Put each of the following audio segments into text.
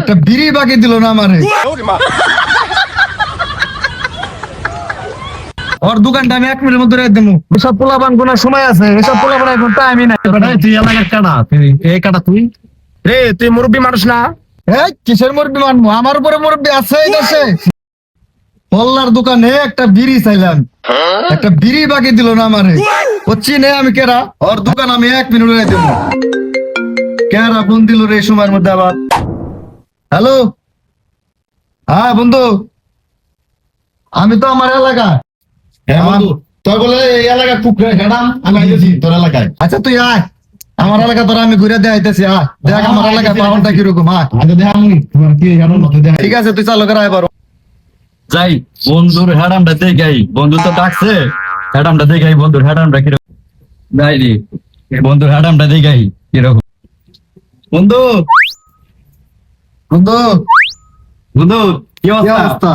একটা বিড়ি বাকি দিল না আমারে। ওর দোকানটা আমি এক মিনিটের মধ্যে রেখে দেবো এসব পোলাপান কোন সময় আছে এসব পোলাপান এখন টাইমই নাই। তুই এলাকার কাটা তুই এই কাটা তুই। রে তুই মুরব্বী মানুষ না? এই কিসের মুরব্বী মানবো আমার উপরে মুরব্বী আছে এই দেশে। পল্লার দোকানে একটা বিড়ি চাইলাম। একটা বিড়ি বাকি দিল না আমারে। ও চিনে আমি কেরা? ওর দোকান আমি এক মিনিট রেখে দেবো কেরা ফোন দিল রে সময়ের মধ্যে আবার? হ্যালো? হ্যাঁ বন্ধু। আমি তো আমার এলাকা। হ্যাঁ বন্ধু। তোর বলে এই এলাকা খুব হেডাম আমি আইতেছি তোর এলাকায়। আচ্ছা তুই আয়। আমার এলাকা তোরা আমি ঘুরে দেখাইতেছি আয়। দেখ আমার এলাকায় পাওয়ারটা কীরকম আয়। ঠিক আছে তুই চালু করে এবার যাই বন্ধুর হ্যাডামটা দেখাই। বন্ধু তো ডাকছে। হ্যাডামটা দেখাই বন্ধুর হ্যাডামটা কীরকম। যাই রে বন্ধুর হ্যাডামটা দেখাই কীরকম। বন্ধু বন্ধু। বন্ধু কি অবস্থা।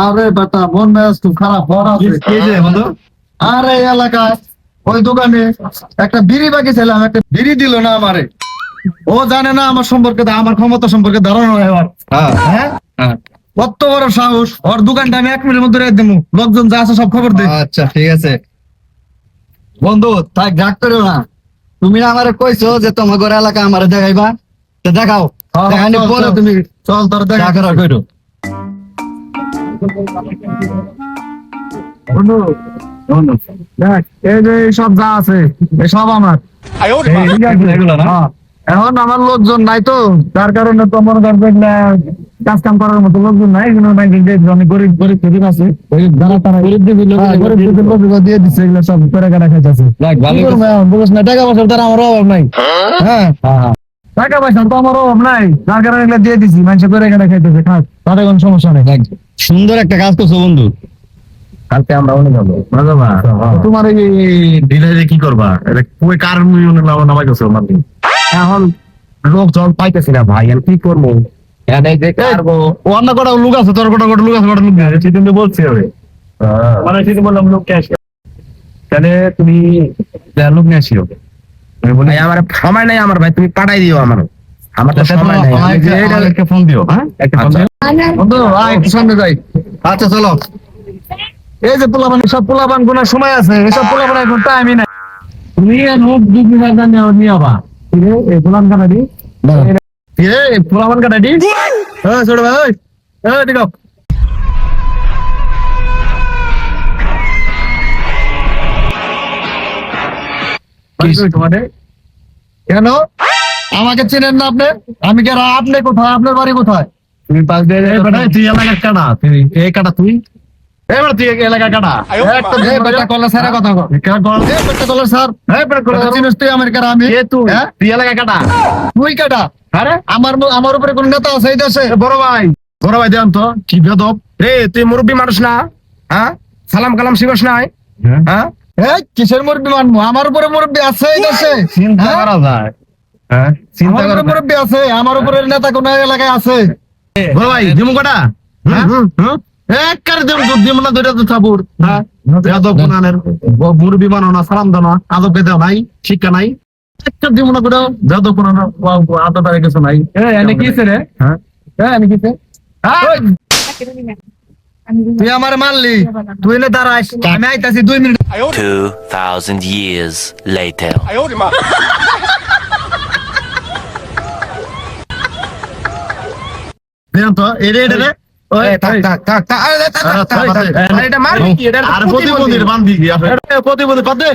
আরে বেটা মন মেজাজ খুব খারাপ হওয়ার আছে। বন্ধু? আরে এলাকায় ওই দোকানে একটা বিড়ি বাকি ছিলাম একটা বিড়ি দিল না আমারে। ও জানে না আমার সম্পর্কে আমার ক্ষমতা সম্পর্কে ধারণা আমার হ্যাঁ। হ্যাঁ? হ্যাঁ। কত বড় সাহস। ওর দোকানটা আমি এক মিনিটের মধ্যে রেখে দেবো লোকজন যা আছে সব খবর দে। আচ্ছা ঠিক আছে। বন্ধু তাই রাগ করো না। তুমি আমারে কইছো যে তোমার ঘর এলাকা আমারে দেখাইবা। দেখাও। দেখানি পরে তুমি। চল তোর দেখা কইরো। এই যে যা আছে আমার। হ্যাঁ, এখন আমার লোকজন নাই তো তার কারণে তো মনে কাজ কাম করার মতো লোকজন নাই অনেক গরিব গরিব গরিব আছে যারা টাকা পয়সার দ্বারা আমার অভাব নাই। হ্যাঁ।, হ্যাঁ। টাকা পয়সা তো আমার অভাব নাই। যার কারণে এগুলো দিয়ে দিছি মানুষ করে কাটা খাইতেছে খাক তাদের কোনো সমস্যা নেই। সুন্দর একটা কাজ করছ বন্ধু। কালকে আমরা অনেক যাব তোমার এই ডিলারে কি করবা? এটা কই কার মিউনে নাম নামাই গেছো এখন লোক জল পাইতেছি না ভাই আমি কি করব? অন্য কটা লোক আছে তোর কটা কটা লোক আছে কটা লোক আছে সেদিন তো বলছি হবে মানে সেদিন বললাম লোক ক্যাশ তাহলে তুমি লোক নিয়ে ভাই আমার সময় নাই আমার ভাই তুমি পাঠাই দিও আমার। আমার তো সময় নাই। যে এটা- একটা ফোন দিও হ্যাঁ? একটা ফোন দিও। বন্ধু আয় সামনে যাই। আচ্ছা চলো। এই যে পোলাপান সব পোলাপান কোন সময় আছে। এসব পোলাপান এখন টাইমই নাই। তুমি লোক দুই হাজার নিয়ে আবা। এই পোলান কাটা দি। এই পোলাপান কাটা দি। হ্যাঁ ছোট ভাই এই ঠিক কেন? আমাকে চেনেন না আপনি? আমি কে আপনি কোথায়? আপনার বাড়ি কোথায়? তুমি পাঁচ দিয়ে বেটা তুই এলাকার কাটা তুই? এই কাটা তুই এবার তুই এলাকা কাটা একটা কথা। কার স্যার চিনিস তুই আমেরিকার আমি তুই? হ্যাঁ? তুই এলাকা কাটা তুই কেটা আরে? আমার আমার উপরে কোন নেতা আছে এই দেশে? বড় ভাই। বড় ভাই দেন তো। কি বেদব। রে তুই মুরব্বী মানুষ না? হ্যাঁ? সালাম কালাম শিবস নাই? হ্যাঁ? এই কিসের মুরব্বী মানবো আমার উপরে মুরব্বী আছে এই দেশে। চিন্তা হ্যাঁ? করা যায়। হ্যাঁ চিন্তা করা মুরব্বী আছে আমার উপরে নেতা কোন এলাকায় আছে? ভাই দিমু কটা? হ্যাঁ? হ্যাঁ এক কার দিম তো দিম না দুইটা তো থাপুর হ্যাঁ? কোনানের মুরব্বী মানো না সালাম নাই শিক্ষা নাই। একটা দিম না করে বেদব কোনানের আদব কিছু নাই। এনে কি রে? হ্যাঁ? হ্যাঁ এনে কি তুই আমার মারলি তুই না দাঁড়াস আমি আইতাছি দুই মিনিট 2000 years later প্রতিবন্ধী